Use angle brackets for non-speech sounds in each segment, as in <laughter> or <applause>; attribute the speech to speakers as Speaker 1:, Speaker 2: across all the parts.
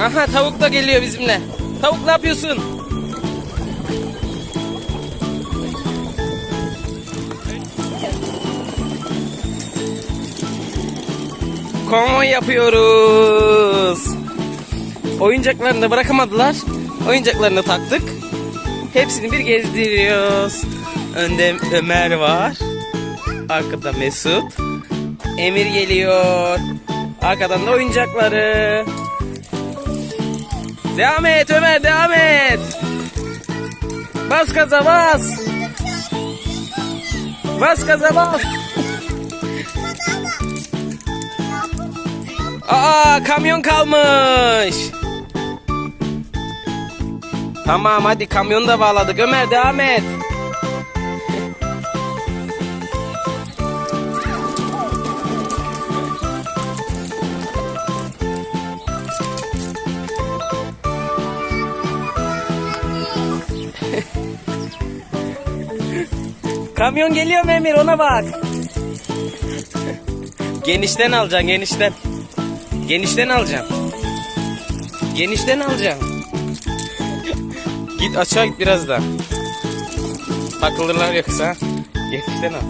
Speaker 1: Aha tavuk da geliyor bizimle. Tavuk ne yapıyorsun? Konvoy yapıyoruz. Oyuncaklarını da bırakamadılar. Oyuncaklarını taktık. Hepsini bir gezdiriyoruz. Önde Ömer var. Arkada Mesut. Emir geliyor. Arkadan da oyuncakları. Devam et Ömer devam et. Bas gaza bas. Bas gaza bas. Aa kamyon kalmış. Tamam hadi kamyonu da bağladık. Ömer devam et. <laughs> Kamyon geliyor mu Emir ona bak. Genişten alacaksın genişten. Genişten alacaksın. Genişten alacaksın. Git aşağı git biraz daha. Takılırlar yoksa. Genişten al.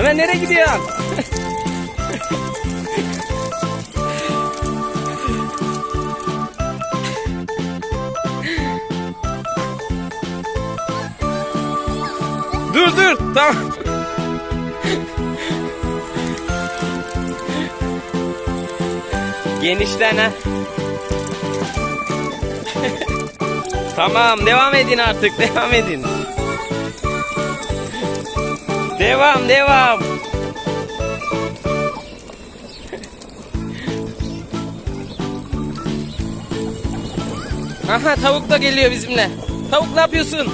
Speaker 1: Ömer nereye gidiyorsun? <laughs> dur dur tamam. Genişten ha. <laughs> tamam devam edin artık <laughs> devam edin. Devam devam. <laughs> Aha tavuk da geliyor bizimle. Tavuk ne yapıyorsun?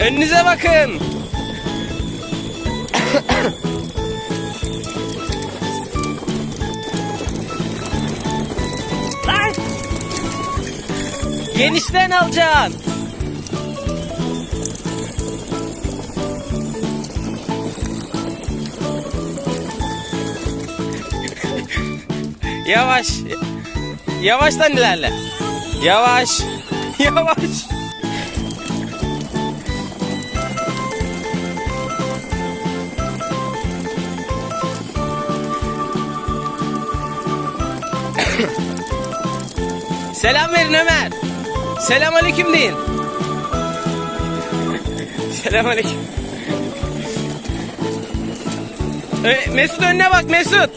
Speaker 1: Önünüze bakın. Genişten alacaksın. Yavaş. Yavaştan ilerle. Yavaş. <laughs> Yavaş. Selam verin Ömer. Selam aleyküm deyin. Selam aleyküm. Ee, Mesut önüne bak Mesut.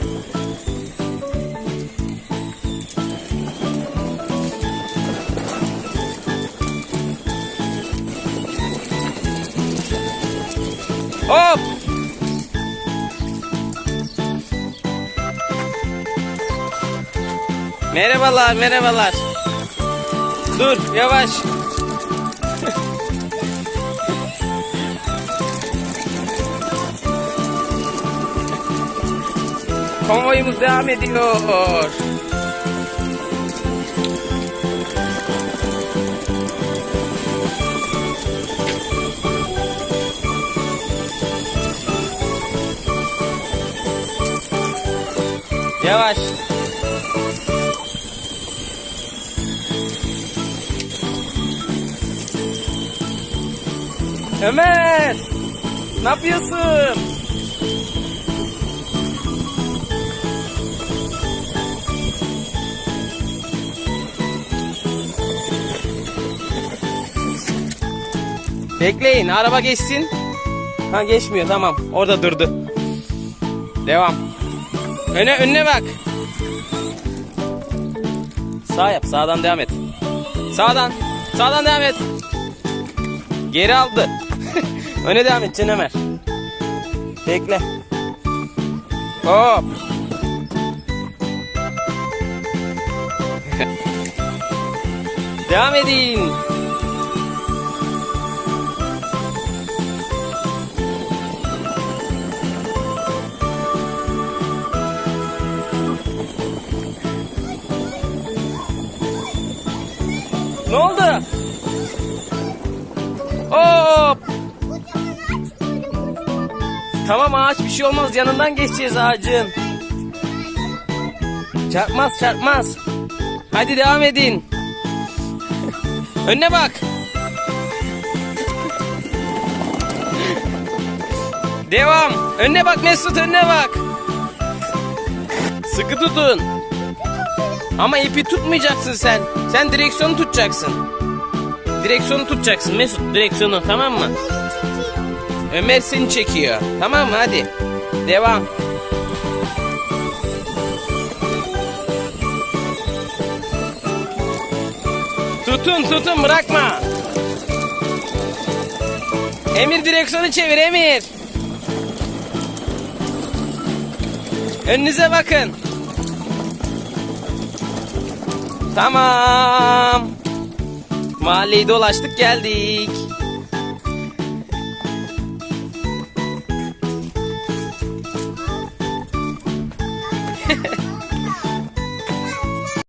Speaker 1: Hop. Merhabalar, merhabalar. Dur, yavaş. <laughs> Konvoyumuz devam ediyor. Yavaş. Ömer! Ne yapıyorsun? Bekleyin, araba geçsin. Ha geçmiyor, tamam. Orada durdu. Devam. Öne, önüne bak. Sağ yap, sağdan devam et. Sağdan, sağdan devam et. Geri aldı. Öne devam et Ömer. Bekle. Hop. <laughs> devam edin. Ne oldu? Tamam ağaç bir şey olmaz yanından geçeceğiz ağacın. Çarpmaz çarpmaz. Hadi devam edin. <laughs> Önüne bak. Devam. Önüne bak Mesut önüne bak. Sıkı tutun. Ama ipi tutmayacaksın sen. Sen direksiyonu tutacaksın. Direksiyonu tutacaksın Mesut direksiyonu tamam mı? Ömer seni çekiyor. Tamam mı hadi. Devam. Tutun tutun bırakma. Emir direksiyonu çevir Emir. Önünüze bakın. Tamam. Mahalleyi dolaştık geldik.